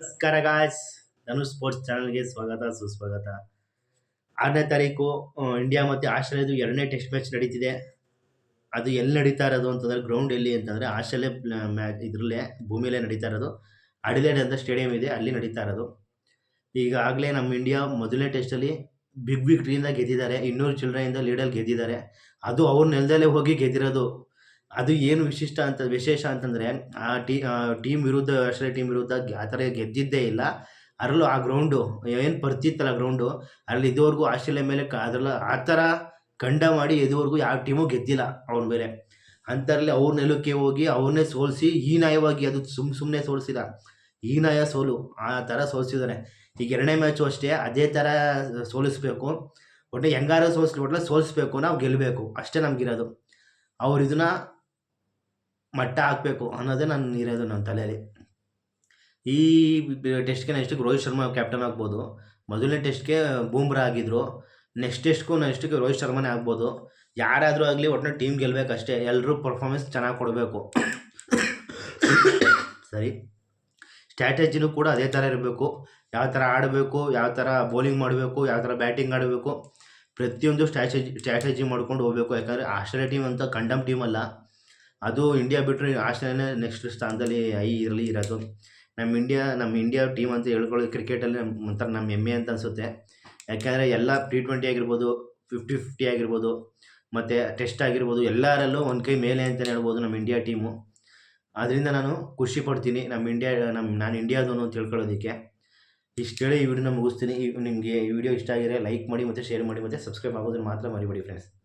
ನಮಸ್ಕಾರ guys Dhanush sports ಚಾನಲ್ಗೆ ಸ್ವಾಗತ, ಸುಸ್ವಾಗತ. ಆರನೇ ತಾರೀಕು ಇಂಡಿಯಾ ಮತ್ತು ಆಸ್ಟ್ರೇಲಿಯಾದು ಎರಡನೇ ಟೆಸ್ಟ್ ಮ್ಯಾಚ್ ನಡೀತಿದೆ. ಅದು ಎಲ್ಲಿ ನಡೀತಾ ಇರೋದು ಅಂತಂದರೆ ಗ್ರೌಂಡ್ ಎಲ್ಲಿ ಅಂತಂದರೆ ಆಸ್ಟ್ರೇಲಿಯಾ ಮ್ಯಾಚ್ ಇದರಲ್ಲೇ, ಭೂಮಿಯಲ್ಲೇ ನಡೀತಾ ಇರೋದು. ಅಡಿಲೇಡ್ ಅಂತ ಸ್ಟೇಡಿಯಂ ಇದೆ, ಅಲ್ಲಿ ನಡೀತಾ ಇರೋದು. ಈಗಾಗಲೇ ನಮ್ಮ ಇಂಡಿಯಾ ಮೊದಲನೇ ಟೆಸ್ಟಲ್ಲಿ ಬಿಗ್ ಬಿಗ್ ಟ್ರೀಯಿಂದ ಗೆದ್ದಿದ್ದಾರೆ. ಇನ್ನೂರು ಚಿಲ್ಡ್ರೆಯಿಂದ ಲೀಡಲ್ಲಿ ಗೆದ್ದಿದ್ದಾರೆ. ಅದು ಅವ್ರ ನೆಲದಲ್ಲೇ ಹೋಗಿ ಗೆದ್ದಿರೋದು. ಅದು ಏನು ವಿಶಿಷ್ಟ ಅಂತ, ವಿಶೇಷ ಅಂತಂದರೆ, ಆ ಟೀ ಟೀಮ್ ವಿರುದ್ಧ, ಆಸ್ಟ್ರೇಲಿಯಾ ಟೀಮ್ ವಿರುದ್ಧ ಆ ಥರ ಗೆದ್ದಿದ್ದೇ ಇಲ್ಲ. ಅದರಲ್ಲೂ ಆ ಗ್ರೌಂಡು ಏನು ಬರ್ತಿತ್ತಲ್ಲ ಗ್ರೌಂಡು ಅಲ್ಲಿ ಇದುವರೆಗೂ ಆಸ್ಟ್ರೇಲಿಯಾ ಮೇಲೆ ಕ, ಅದರಲ್ಲ ಆ ಥರ ಖಂಡ ಮಾಡಿ ಇದುವರೆಗೂ ಯಾವ ಟೀಮು ಗೆದ್ದಿಲ್ಲ ಅವ್ರ ಮೇಲೆ. ಅಂಥದ್ರಲ್ಲಿ ಅವ್ರ ನೆಲಕ್ಕೆ ಹೋಗಿ ಅವ್ರನ್ನೇ ಸೋಲಿಸಿ ಹೀನಾಯವಾಗಿ ಅದು ಸುಮ್ ಸುಮ್ಮನೆ ಸೋಲಿಸಿಲ್ಲ ಹೀನಾಯ ಸೋಲು, ಆ ಥರ ಸೋಲಿಸಿದ್ದಾನೆ ಈಗ ಎರಡನೇ ಮ್ಯಾಚು ಅಷ್ಟೇ, ಅದೇ ಥರ ಸೋಲಿಸ್ಬೇಕು. ಒಟ್ಟು ಹೆಂಗಾರ ಸೋಲಿಸ್ಲಿ ಸೋಲಿಸ್ಬೇಕು, ನಾವು ಗೆಲ್ಲಬೇಕು ಅಷ್ಟೇ ನಮಗಿರೋದು. ಅವ್ರು ಇದನ್ನ ಮಟ್ಟ ಹಾಕಬೇಕು ಅನ್ನೋದೇ ನನ್ನ ಇರೋದು ನನ್ನ ತಲೆಯಲ್ಲಿ. ಈ ಟೆಸ್ಟ್ಗೆ ನೆಕ್ಸ್ಟಿಗೆ ರೋಹಿತ್ ಶರ್ಮಾ ಕ್ಯಾಪ್ಟನ್ ಆಗ್ಬೋದು. ಮೊದಲನೇ ಟೆಸ್ಟ್ಗೆ ಬೂಮ್ರಾ ಆಗಿದ್ರು. ನೆಕ್ಸ್ಟ್ ಟೆಸ್ಟ್ಗೂ ನೆಕ್ಸ್ಟಿಗೆ ರೋಹಿತ್ ಶರ್ಮನೇ ಆಗ್ಬೋದು. ಯಾರಾದರೂ ಆಗಲಿ ಒಟ್ಟಿನ ಟೀಮ್ ಗೆಲ್ಲಬೇಕಷ್ಟೇ ಎಲ್ಲರೂ ಪರ್ಫಾರ್ಮೆನ್ಸ್ ಚೆನ್ನಾಗಿ ಕೊಡಬೇಕು. ಸರಿ. ಸ್ಟ್ರಾಟಜಿನೂ ಕೂಡ ಅದೇ ಥರ ಇರಬೇಕು. ಯಾವ ಥರ ಆಡಬೇಕು, ಯಾವ ಥರ ಬೌಲಿಂಗ್ ಮಾಡಬೇಕು, ಯಾವ ಥರ ಬ್ಯಾಟಿಂಗ್ ಆಡಬೇಕು. ಪ್ರತಿಯೊಂದು ಸ್ಟ್ರಾಟಜಿ ಸ್ಟ್ರಾಟಜಿ ಮಾಡ್ಕೊಂಡು ಹೋಗ್ಬೇಕು. ಯಾಕಂದರೆ ಆಸ್ಟ್ರೇಲಿಯಾ ಟೀಮ್ ಅಂತ ಕಂಡಮ್ ಟೀಮ್ ಅಲ್ಲ. ಅದು ಇಂಡಿಯಾ ಬಿಟ್ಟರೆ ಆಸ್ಟ್ರೇಲಿಯಾನೇ ನೆಕ್ಸ್ಟ್ ಸ್ಥಾನದಲ್ಲಿ ಐ ಇರಲಿ ಇರೋದು. ನಮ್ಮ ಇಂಡಿಯಾ ನಮ್ಮ ಇಂಡಿಯಾ ಟೀಮ್ ಅಂತ ಹೇಳ್ಕೊಳ್ಳೋದು ಕ್ರಿಕೆಟಲ್ಲಿ ನಮ್ಮ ಒಂಥರ ನಮ್ಮ ಹೆಮ್ಮೆ ಅಂತ ಅನಿಸುತ್ತೆ. ಯಾಕೆಂದರೆ ಎಲ್ಲ ಟಿ ಟ್ವೆಂಟಿ ಆಗಿರ್ಬೋದು ಫಿಫ್ಟಿ ಫಿಫ್ಟಿ ಆಗಿರ್ಬೋದು, ಮತ್ತು ಟೆಸ್ಟ್ ಆಗಿರ್ಬೋದು, ಎಲ್ಲರಲ್ಲೂ ಒಂದು ಕೈ ಮೇಲೆ ಅಂತಲೇ ಹೇಳ್ಬೋದು ನಮ್ಮ ಇಂಡಿಯಾ ಟೀಮು ಅದರಿಂದ ನಾನು ಖುಷಿ ಪಡ್ತೀನಿ ನಮ್ಮ ಇಂಡಿಯಾ ನಮ್ಮ ನಾನು ಇಂಡಿಯಾದವನು ಅಂತ ತಿಳ್ಕೊಳ್ಳೋದಕ್ಕೆ ಇಷ್ಟು ಹೇಳಿ ಈ ವಿಡಿಯೋನ ಮುಗಿಸ್ತೀನಿ. ನಿಮಗೆ ಈ ವಿಡಿಯೋ ಇಷ್ಟ ಆಗಿದ್ರೆ ಲೈಕ್ ಮಾಡಿ ಮತ್ತು ಶೇರ್ ಮಾಡಿ ಮತ್ತು ಸಬ್ಸ್ಕ್ರೈಬ್ ಆಗೋದನ್ನು ಮಾತ್ರ ಮರಿಬೇಡಿ ಫ್ರೆಂಡ್ಸ್